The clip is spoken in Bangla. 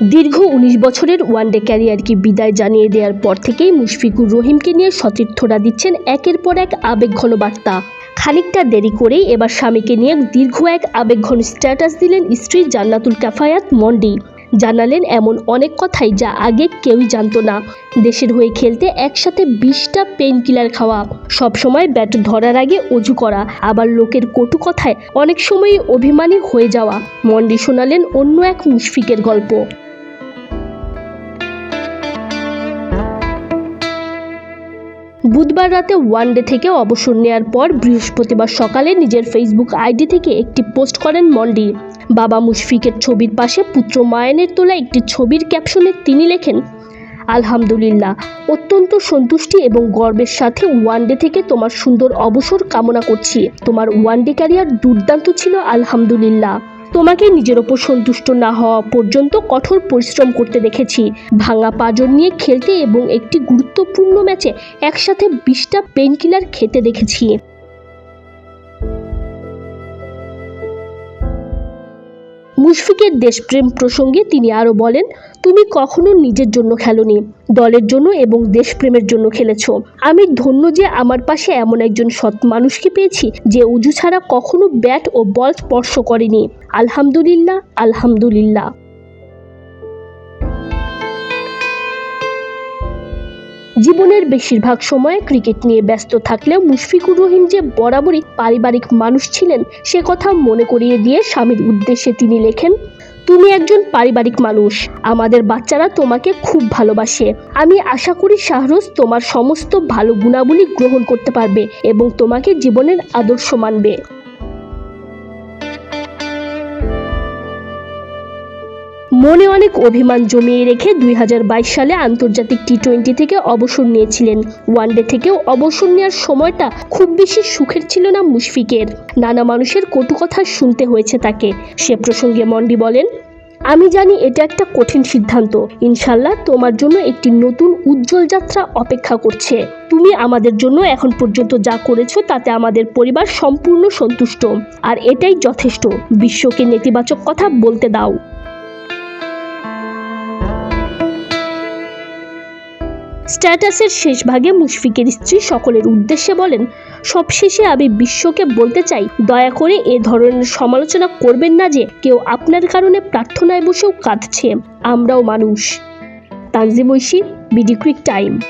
দীর্ঘ উনিশ বছরের ওয়ানডে ক্যারিয়ারকে বিদায় জানিয়ে দেওয়ার পর থেকেই মুশফিকুর রহিমকে নিয়ে সতীর্থরা দিচ্ছেন একের পর এক আবেগঘন বার্তা। খানিকটা দেরি করেই এবার স্বামীকে নিয়ে দীর্ঘ এক আবেগঘন স্ট্যাটাস দিলেন স্ত্রী জান্নাতুল কাফায়াত মন্ডি। জানালেন, এমন অনেক কথাই যা আগে কেউই জানতো না। দেশের হয়ে খেলতে একসাথে বিশটা পেইন কিলার খাওয়া সবসময় ব্যাট ধরার আগে অজু করা, আবার লোকের কটু কথায় অনেক সময়ই অভিমানী হয়ে যাওয়া। মন্ডি শোনালেন অন্য এক মুশফিকের গল্প। বুধবার রাতে ওয়ানডে থেকে অবসর নেয়ার পর বৃহস্পতিবার সকালে নিজের ফেসবুক আইডি থেকে একটি পোস্ট করেন মন্ডি। বাবা মুশফিকের ছবির পাশে পুত্র মায়ানের তোলা একটি ছবির ক্যাপশনে তিনি লেখেন, আলহামদুলিল্লাহ, অত্যন্ত সন্তুষ্টি এবং গর্বের সাথে ওয়ানডে থেকে তোমার সুন্দর অবসর কামনা করছি। তোমার ওয়ানডে ক্যারিয়ার দুর্দান্ত ছিল, আলহামদুলিল্লাহ। তোমাকে নিজের ওপর সন্তুষ্ট না হওয়া পর্যন্ত কঠোর পরিশ্রম করতে দেখেছি। ভাঙা পাঁজর নিয়ে খেলতে এবং একটি গুরুত্বপূর্ণ ম্যাচে একসাথে বিশটা পেনকিলার খেতে দেখেছি। মুশফিকের দেশপ্রেম প্রসঙ্গে তিনি আরও বলেন, তুমি কখনো নিজের জন্য খেলনি, দলের জন্য এবং দেশপ্রেমের জন্য খেলেছ। আমি ধন্য যে আমার পাশে এমন একজন সৎ মানুষকে পেয়েছি যে উজু ছাড়া কখনো ব্যাট ও বল স্পর্শ করেনি। আলহামদুলিল্লাহ আলহামদুলিল্লাহ। জীবনের বেশিরভাগ সময় ক্রিকেট নিয়ে ব্যস্ত থাকলেও মুশফিকুর রহিম যে বরাবরই পারিবারিক মানুষ ছিলেন, সে কথা মনে করিয়ে দিয়ে স্বামীর উদ্দেশ্যে তিনি লেখেন, তুমি একজন পারিবারিক মানুষ। আমাদের বাচ্চারা তোমাকে খুব ভালোবাসে। আমি আশা করি শাহরুজ তোমার সমস্ত ভালো গুণাবলী গ্রহণ করতে পারবে এবং তোমাকে জীবনের আদর্শ মানবে। মনে অনেক অভিমান জমিয়ে রেখে দুই হাজার বাইশ সালে আন্তর্জাতিক টি টোয়েন্টি থেকে অবসর নিয়েছিলেন। ওয়ানডে থেকেও অবসর নেওয়ার সময়টা খুব বেশি সুখের ছিল না মুশফিকের। নানা মানুষের কটু কথা শুনতে হয়েছে তাকে। সে প্রসঙ্গে মন্ডি বলেন, আমি জানি এটা একটা কঠিন সিদ্ধান্ত। ইনশাল্লাহ তোমার জন্য একটি নতুন উজ্জ্বল যাত্রা অপেক্ষা করছে। তুমি আমাদের জন্য এখন পর্যন্ত যা করেছ তাতে আমাদের পরিবার সম্পূর্ণ সন্তুষ্ট। আর এটাই যথেষ্ট। বিশ্বকে নেতিবাচক কথা বলতে দাও। স্ট্যাটাসের শেষ ভাগে মুশফিকের স্ত্রী সকলের উদ্দেশ্যে বলেন, সবশেষে আমি বিশ্বকে বলতে চাই, দয়া করে এ ধরনের সমালোচনা করবেন না যে কেউ আপনার কারণে প্রার্থনায় বসেও কাঁদছে। আমরাও মানুষ। Tanjim Oishi, BD Crick Time.